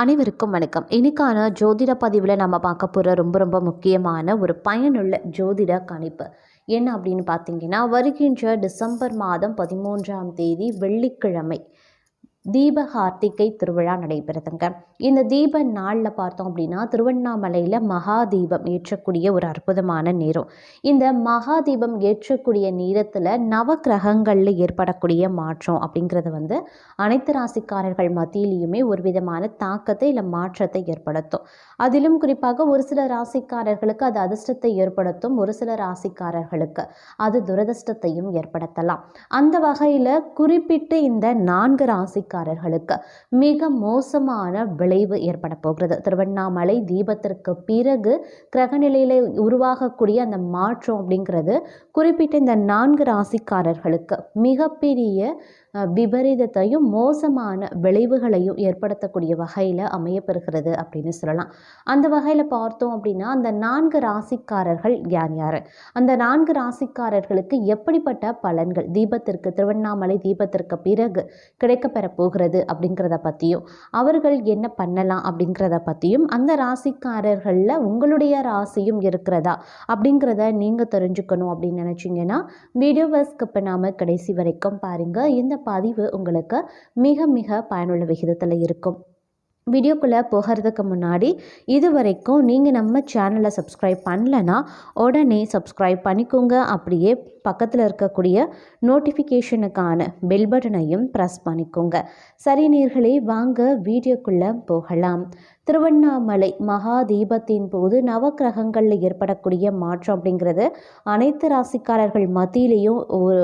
அனைவருக்கும் வணக்கம். இன்னைக்கான ஜோதிட பதிவில் நம்ம பார்க்க போகிற ரொம்ப ரொம்ப முக்கியமான ஒரு பயனுள்ள ஜோதிட கணிப்பு என்ன அப்படின்னு பார்த்தீங்கன்னா வருகின்ற டிசம்பர் மாதம் பதிமூன்றாம் தேதி வெள்ளிக்கிழமை. தீப கார்த்திகை திருவிழா நடைபெறுதுங்க. இந்த தீப நாளில் பார்த்தோம் அப்படின்னா திருவண்ணாமலையில் மகா தீபம் ஏற்றக்கூடிய ஒரு அற்புதமான நேரம். இந்த மகா தீபம் ஏற்றக்கூடிய நேரத்தில் நவக்கிரகங்களில் ஏற்படக்கூடிய மாற்றம் அப்படிங்கிறது வந்து அனைத்து ராசிக்காரர்கள் மத்தியிலையுமே ஒரு விதமான தாக்கத்தை இல்லை மாற்றத்தை ஏற்படுத்தும். அதிலும் குறிப்பாக ஒரு சில ராசிக்காரர்களுக்கு அது அதிர்ஷ்டத்தை ஏற்படுத்தும் ஒரு சில ராசிக்காரர்களுக்கு அது துரதிர்ஷ்டத்தையும் ஏற்படுத்தலாம். அந்த வகையில் குறிப்பிட்டு இந்த நான்கு ராசிக்காரர்களுக்கு மிக மோசமான விளைவு ஏற்பட போகிறது. திருவண்ணாமலை தீபத்திற்கு பிறகு கிரகநிலையில் உருவாகக்கூடிய அந்த மாற்றம் அப்படிங்கிறது குறிப்பிட்ட இந்த நான்கு ராசிக்காரர்களுக்கு மிகப்பெரிய விபரீதத்தையும் மோசமான விளைவுகளையும் ஏற்படுத்தக்கூடிய வகையில் அமையப்பெறுகிறது அப்படின்னு சொல்லலாம். அந்த வகையில் பார்த்தோம் அப்படின்னா அந்த நான்கு ராசிக்காரர்கள் யார் யார்? அந்த நான்கு ராசிக்காரர்களுக்கு எப்படிப்பட்ட பலன்கள்? தீபத்திற்கு திருவண்ணாமலை தீபத்திற்கு பிறகு கிடைக்கப்பெற போகிறது அப்படிங்கிறத பற்றியும் அவர்கள் என்ன பண்ணலாம் அப்படிங்கிறத பற்றியும் அந்த ராசிக்காரர்களில் உங்களுடைய ராசியும் இருக்கிறதா அப்படிங்கிறத நீங்கள் தெரிஞ்சுக்கணும் அப்படின்னு நினச்சிங்கன்னா வீடியோவை ஸ்கிப் பண்ணாமல் கடைசி வரைக்கும் பாருங்கள் இந்த பதிவு உங்களுக்கு மிக மிக பயனுள்ள விகிதத்தில் இருக்கும். வீடியோக்குள்ளே போகிறதுக்கு முன்னாடி இது வரைக்கும் நீங்கள் நம்ம சேனலை சப்ஸ்கிரைப் பண்ணலன்னா உடனே சப்ஸ்கிரைப் பண்ணிக்கோங்க. அப்படியே பக்கத்தில் இருக்கக்கூடிய நோட்டிஃபிகேஷனுக்கான பெல் பட்டனையும் ப்ரெஸ் பண்ணிக்கோங்க. சரி நேர்களே வாங்க வீடியோக்குள்ளே போகலாம். திருவண்ணாமலை மகா தீபத்தின் போது நவக்கிரகங்களில் ஏற்படக்கூடிய மாற்றம் அப்படிங்கிறது அனைத்து ராசிக்காரர்கள் மத்தியிலையும் ஒரு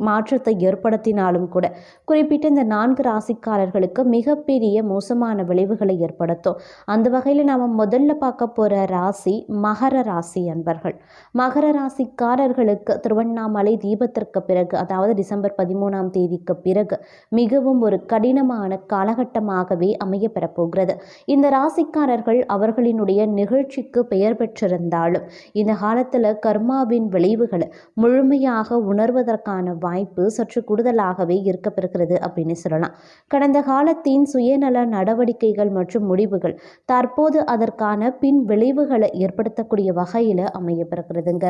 மாற்றத்தை ஏற்படுத்தினாலும் கூட. குறிப்பிட்ட இந்த நான்கு ராசிக்காரர்களுக்கு மிகப்பெரிய மோசமான விளைவுகளை ஏற்படுத்தும். அந்த வகையில் நாம் முதல்ல பார்க்க போகிற ராசி மகர ராசி அன்பர்கள். மகர ராசிக்காரர்களுக்கு திருவண்ணாமலை தீபத்திற்கு பிறகு அதாவது டிசம்பர் பதிமூணாம் தேதிக்கு பிறகு மிகவும் ஒரு கடினமான காலகட்டமாகவே அமைய பெறப்போகிறது இந்த ராசிக்காரர்கள் அவர்களினுடைய நிகழ்ச்சிக்கு பெயர் பெற்றிருந்தாலும் இந்த காலத்தில் கர்மாவின் விளைவுகளை முழுமையாக உணர்வதற்கான வாய்ப்பு சற்று கூடுதலாகவே இருக்கப்பெறுகிறது அப்படின்னு சொல்லலாம். கடந்த காலத்தின் சுயநல நடவடிக்கைகள் மற்றும் முடிவுகள் தற்போது அதற்கான பின் விளைவுகளை ஏற்படுத்தக்கூடிய வகையில் அமையப்பெறுகிறதுங்க.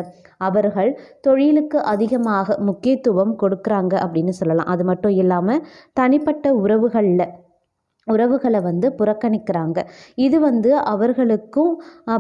அவர்கள் தொழிலுக்கு அதிகமாக முக்கியத்துவம் கொடுக்குறாங்க அப்படின்னு சொல்லலாம். அது மட்டும் இல்லாமல் தனிப்பட்ட உறவுகளில் உறவுகளை வந்து புறக்கணிக்கிறாங்க. இது வந்து அவர்களுக்கும்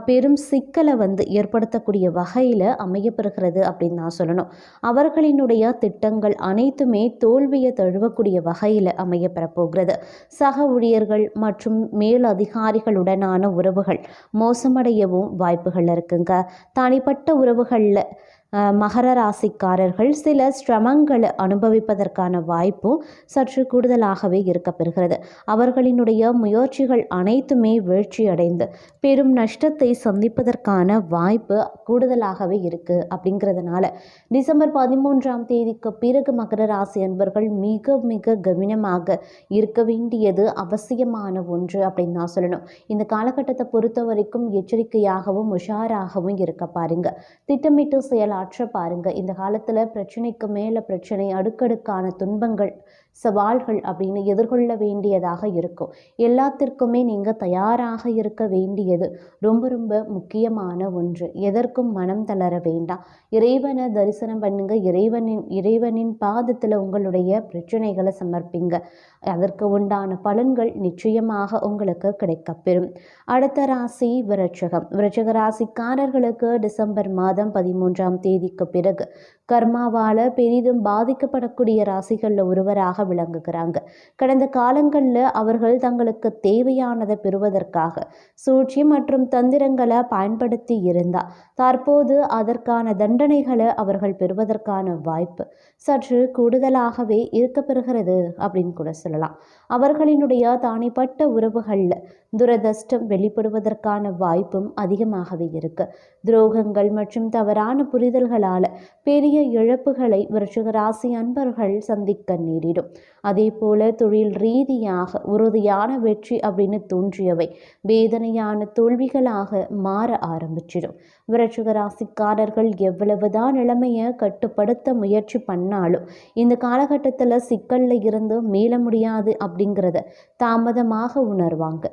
பெரும் சிக்கலை வந்து ஏற்படுத்தக்கூடிய வகையில் அமையப்பெறுகிறது அப்படின்னு நான் சொல்லணும். அவர்களினுடைய திட்டங்கள் அனைத்துமே தோல்வியை தழுவக்கூடிய வகையில் அமையப்பெறப்போகிறது சக ஊழியர்கள் மற்றும் மேல் அதிகாரிகளுடனான உறவுகள் மோசமடையவும் வாய்ப்புகள் இருக்குங்க. தனிப்பட்ட உறவுகளில் மகர ராசிக்காரர்கள் சில சிரமங்களை அனுபவிப்பதற்கான வாய்ப்பும் சற்று கூடுதலாகவே இருக்கப்பெறுகிறது அவர்களினுடைய முயற்சிகள் அனைத்துமே வீழ்ச்சியடைந்து பெரும் நஷ்டத்தை சந்திப்பதற்கான வாய்ப்பு கூடுதலாகவே இருக்குது அப்படிங்கிறதுனால டிசம்பர் பதிமூன்றாம் தேதிக்கு பிறகு மகர ராசி அன்பர்கள் மிக மிக கவனமாக இருக்க வேண்டியது அவசியமான ஒன்று அப்படின்னு நான் சொல்லணும். இந்த காலகட்டத்தை பொறுத்த வரைக்கும் எச்சரிக்கையாகவும் உஷாராகவும் இருக்க பாருங்க. திட்டமிட்டு ஆற்ற பாருங்க. இந்த காலத்தில் பிரச்சனைக்கு மேலே பிரச்சனை அடுக்கடுக்கான துன்பங்கள் சவால்கள் அப்படின்னு எதிர்கொள்ள வேண்டியதாக இருக்கும். எல்லாத்திற்குமே நீங்கள் தயாராக இருக்க வேண்டியது ரொம்ப ரொம்ப முக்கியமான ஒன்று. எதற்கும் மனம் தளர வேண்டாம். இறைவனை தரிசனம் பண்ணுங்க. இறைவனின் இறைவனின் பாதத்தில் உங்களுடைய பிரச்சனைகளை சமர்ப்பிங்க. அதற்கு உண்டான பலன்கள் நிச்சயமாக உங்களுக்கு கிடைக்கப்பெறும். அடுத்த ராசி விரட்சகம் விரட்சக ராசிக்காரர்களுக்கு டிசம்பர் மாதம் பதிமூன்றாம் தேதிக்கு பிறகு கர்மாவால் பெரிதும் பாதிக்கப்படக்கூடிய ராசிகளில் ஒருவராக விளங்குகிறாங்க. கடந்த காலங்களில் அவர்கள் தங்களுக்கு தேவையானதை பெறுவதற்காக சூழ்ச்சி மற்றும் தந்திரங்களை பயன்படுத்தி இருந்தால் தற்போது அதற்கான தண்டனைகளை அவர்கள் பெறுவதற்கான வாய்ப்பு சற்று கூடுதலாகவே இருக்கப்பெறுகிறது அப்படின்னு கூட சொல்லலாம். அவர்களினுடைய தானிப்பட்ட உறவுகளில் துரதிர்ஷ்டம் வெளிப்படுவதற்கான வாய்ப்பும் அதிகமாகவே இருக்கு. துரோகங்கள் மற்றும் தவறான புரிதல்களால் பெரிய இழப்புகளை விருச்சிக ராசி அன்பர்கள் சந்திக்க நேரிடும். அதே போல் தொழில் ரீதியாக உறுதியான வெற்றி அப்படின்னு தோன்றியவை. வேதனையான தோல்விகளாக மாற ஆரம்பிச்சிடும். விரட்சக ராசிக்காரர்கள் எவ்வளவுதான் நிலைமையை கட்டுப்படுத்த முயற்சி பண்ணாலும் இந்த காலகட்டத்தில் சிக்கலில் இருந்து மீள முடியாது அப்படிங்கிறத தாமதமாக உணர்வாங்க.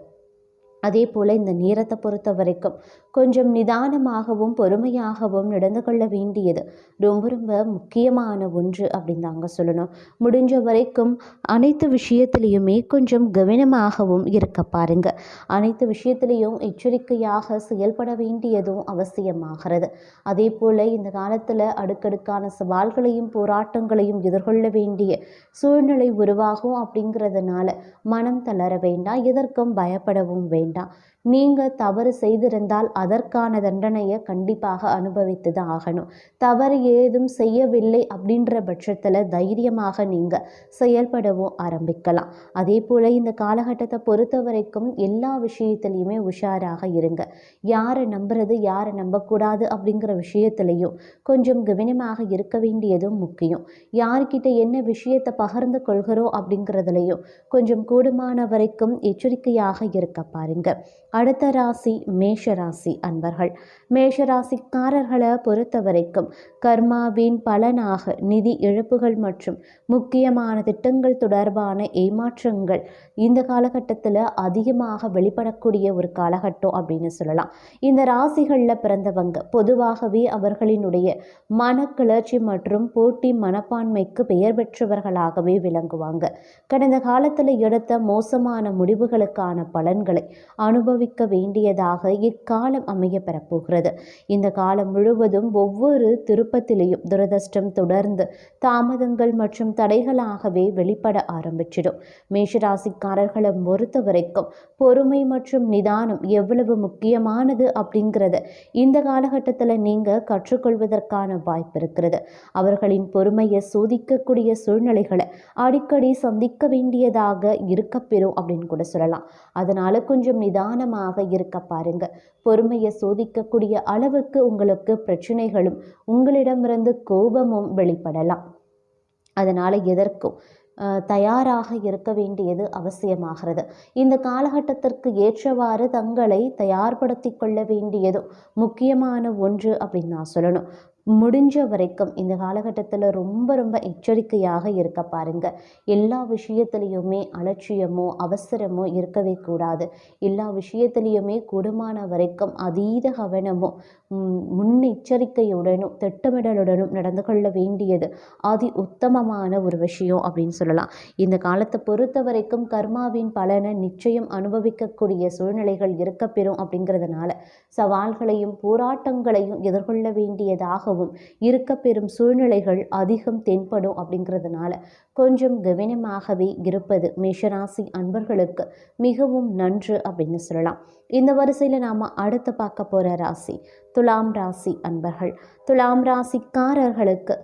அதே போல் இந்த நேரத்தை பொறுத்த வரைக்கும் கொஞ்சம் நிதானமாகவும் பொறுமையாகவும் நடந்து கொள்ள வேண்டியது ரொம்ப ரொம்ப முக்கியமான ஒன்று அப்படின்னு தாங்க சொல்லணும். முடிஞ்ச வரைக்கும் அனைத்து விஷயத்திலையுமே கொஞ்சம் கவனமாகவும் இருக்க பாருங்க. அனைத்து விஷயத்திலையும் எச்சரிக்கையாக செயல்பட வேண்டியதும் அவசியமாகிறது. அதே போல் இந்த காலத்தில் அடுக்கடுக்கான சவால்களையும் போராட்டங்களையும் எதிர்கொள்ள வேண்டிய சூழ்நிலை உருவாகும் அப்படிங்கிறதுனால மனம் தளர வேண்டாம் எதற்கும் பயப்படவும் வேண்டாம். வேண்டாம் நீங்கள் தவறு செய்திருந்தால் அதற்கான தண்டனையை கண்டிப்பாக அனுபவித்து தான் ஆகணும். தவறு ஏதும் செய்யவில்லை அப்படின்ற பட்சத்தில் தைரியமாக நீங்கள் செயல்படவும் ஆரம்பிக்கலாம். அதே போல் இந்த காலகட்டத்தை பொறுத்த வரைக்கும் எல்லா விஷயத்துலையுமே உஷாராக இருங்க. யாரை நம்புறது யாரை நம்பக்கூடாது அப்படிங்கிற விஷயத்துலையும் கொஞ்சம் கவனமாக இருக்க வேண்டியதும் முக்கியம். யார்கிட்ட என்ன விஷயத்தை பகிர்ந்து கொள்கிறோம் அப்படிங்கிறதுலையும் கொஞ்சம் கூடுமான வரைக்கும் எச்சரிக்கையாக இருக்க பாருங்க. அடுத்த ராசி மேஷராசி அன்பர்கள். மேஷராசிக்காரர்களை பொறுத்த வரைக்கும் கர்மாவின் பலனாக நிதி இழப்புகள் மற்றும் முக்கியமான திட்டங்கள் தொடர்பான ஏமாற்றங்கள் இந்த காலகட்டத்தில் அதிகமாக வெளிப்படக்கூடிய ஒரு காலகட்டம் அப்படின்னு சொல்லலாம். இந்த ராசிகளில் பிறந்தவங்க பொதுவாகவே அவர்களினுடைய மனக்கிளர்ச்சி மற்றும் போட்டி மனப்பான்மைக்கு பெயர் பெற்றவர்களாகவே விளங்குவாங்க. கடந்த காலத்தில் எடுத்த மோசமான முடிவுகளுக்கான பலன்களை அனுபவ அனுபவிக்க வேண்டியதாக இக்காலம் அமைய பெறப்போகிறது? இந்த காலம் முழுவதும் ஒவ்வொரு திருப்பத்திலையும் துரதிருஷ்டம் தொடர்ந்து தாமதங்கள் மற்றும் தடைகளாகவே வெளிப்பட ஆரம்பிச்சிடும். மேஷராசிக்காரர்களை பொறுத்த வரைக்கும் பொறுமை மற்றும் நிதானம் எவ்வளவு முக்கியமானது அப்படிங்கிறத இந்த காலகட்டத்தில் நீங்கள் கற்றுக்கொள்வதற்கான வாய்ப்பு இருக்கிறது. அவர்களின் பொறுமையை சோதிக்கக்கூடிய சூழ்நிலைகளை அடிக்கடி சந்திக்க வேண்டியதாக இருக்கப்பெறும் அப்படின்னு கூட சொல்லலாம். அதனால் கொஞ்சம் நிதானம் நிதானமாக இருக்க பாருங்க. பொறுமையை சோதிக்கக்கூடிய அளவுக்கு உங்களுக்கு பிரச்சனைகளும் உங்களிடமிருந்து கோபமும் வெளிப்படலாம். அதனால் எதற்கும் தயாராக இருக்க வேண்டியது அவசியமாகிறது. இந்த காலகட்டத்திற்கு ஏற்றவாறு தங்களை தயார்படுத்தி கொள்ள வேண்டியதும் முக்கியமான ஒன்று அப்படின்னு நான் சொல்லணும். முடிஞ்ச வரைக்கும் இந்த காலகட்டத்தில் ரொம்ப ரொம்ப எச்சரிக்கையாக இருக்க பாருங்க. எல்லா விஷயத்துலேயுமே அலட்சியமோ அவசரமோ இருக்கவே கூடாது. எல்லா விஷயத்துலேயுமே கூடுமான வரைக்கும் அதீத கவனமும் முன்னெச்சரிக்கையுடனும் திட்டமிடலுடனும் நடந்து கொள்ள வேண்டியது அதி உத்தமமான ஒரு விஷயம் அப்படின்னு சொல்லலாம். இந்த காலத்தை பொறுத்த வரைக்கும் கர்மாவின் பலனை நிச்சயம் அனுபவிக்கக்கூடிய சூழ்நிலைகள் இருக்கப்பெறும் அப்படிங்கிறதுனால சவால்களையும் போராட்டங்களையும் எதிர்கொள்ள அதிகமாகவும் இருக்க பெறும் சூழ்நிலைகள் அதிகம் தென்படும் அப்படிங்கிறதுனால கொஞ்சம் கவனமாகவே இருப்பது மேஷராசி அன்பர்களுக்கு மிகவும் நன்று அப்படின்னு சொல்லலாம். இந்த வரிசையில் நாம் அடுத்து பார்க்க போகிற ராசி துலாம் ராசி அன்பர்கள். துலாம் ராசிக்காரர்களுக்கு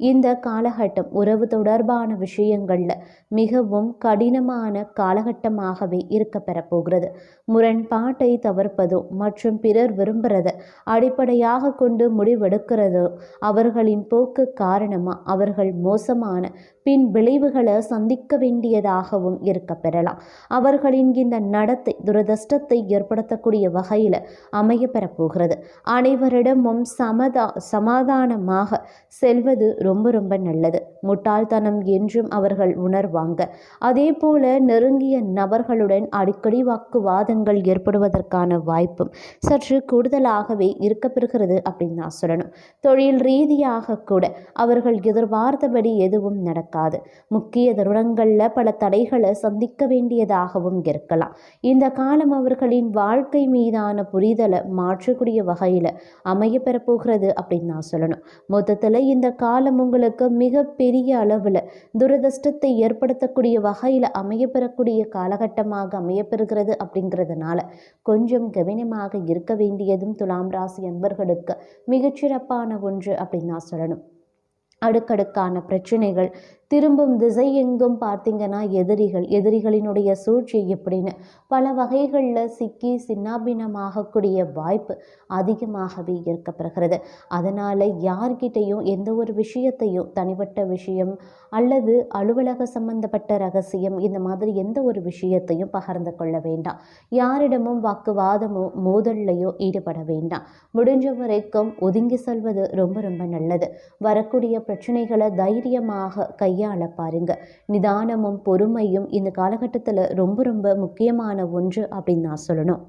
இந்த காலகட்டம் உறவு தொடர்பான விஷயங்களில் மிகவும் கடினமான காலகட்டமாகவே இருக்க பெறப்போகிறது முரண்பாட்டை தவிர்ப்பதோ மற்றும் பிறர் விரும்புகிறத அடிப்படையாக கொண்டு முடிவெடுக்கிறதோ அவர்களின் போக்கு காரணமாக அவர்கள் மோசமான பின் விளைவுகளை சந்திக்க வேண்டியதாகவும் இருக்க பெறலாம். அவர்களின் இந்த நடத்தை துரதிருஷ்டத்தை ஏற்படுத்தக்கூடிய வகையில் அமைய பெறப்போகிறது அனைவரிடமும் சமதா சமாதானமாக செல்வது ரொம்ப ரொம்ப நல்லது. முட்டாள்தனம் என்றும் அவர்கள் உணர்வாங்க. அதே போல நெருங்கிய நபர்களுடன் அடிக்கடி வாக்குவாதங்கள் ஏற்படுவதற்கான வாய்ப்பும் சற்று கூடுதலாகவே இருக்கப்பெறுகிறது அப்படின்னு நான் சொல்லணும். தொழில் ரீதியாக கூட அவர்கள் எதிர்பார்த்தபடி எதுவும் நடக்காது. முக்கிய தருணங்களில் பல தடைகளை சந்திக்க வேண்டியதாகவும் இருக்கலாம். இந்த காலம் அவர்களின் வாழ்க்கை மீதான புரிதலை மாற்றக்கூடிய வகையில் அமைய பெறப்போகிறது அப்படின்னு நான் சொல்லணும். மொத்தத்தில் இந்த காலம் உங்களுக்கு மிகப்பெரிய பெரிய அளவில் துரதிருஷ்டத்தை ஏற்படுத்தக்கூடிய வகையில் அமையப்பெறக்கூடிய காலகட்டமாக அமையப்பெறுகிறது அப்படிங்கிறதுனால கொஞ்சம் கவனமாக இருக்க வேண்டியதும் துலாம் ராசி அன்பர்களுக்கு மிகச்சிறப்பான ஒன்று அப்படின்னு நான் சொல்லணும். அடுக்கடுக்கான பிரச்சனைகள் திரும்பும் திசை எங்கும் பார்த்தீங்கன்னா எதிரிகள் எதிரிகளினுடைய சூழ்ச்சி எப்படின்னு. பல வகைகளில் சிக்கி சின்னாபின்னமாகக்கூடிய வாய்ப்பு அதிகமாகவே இருக்கப்படுகிறது அதனால் யார்கிட்டையும் எந்த ஒரு விஷயத்தையும் தனிப்பட்ட விஷயம் அல்லது அலுவலக சம்பந்தப்பட்ட ரகசியம் இந்த மாதிரி எந்த ஒரு விஷயத்தையும் பகிர்ந்து கொள்ள வேண்டாம். யாரிடமும் வாக்குவாதமோ மோதல்லையோ ஈடுபட வேண்டாம். முடிஞ்ச வரைக்கும் ஒதுங்கி செல்வது ரொம்ப ரொம்ப நல்லது. வரக்கூடிய பிரச்சனைகளை தைரியமாக கை கையாள பாருங்க. நிதானமும் பொறுமையும் இந்த காலகட்டத்தில் ரொம்ப ரொம்ப முக்கியமான ஒன்று அப்படின்னு நான் சொல்லணும்.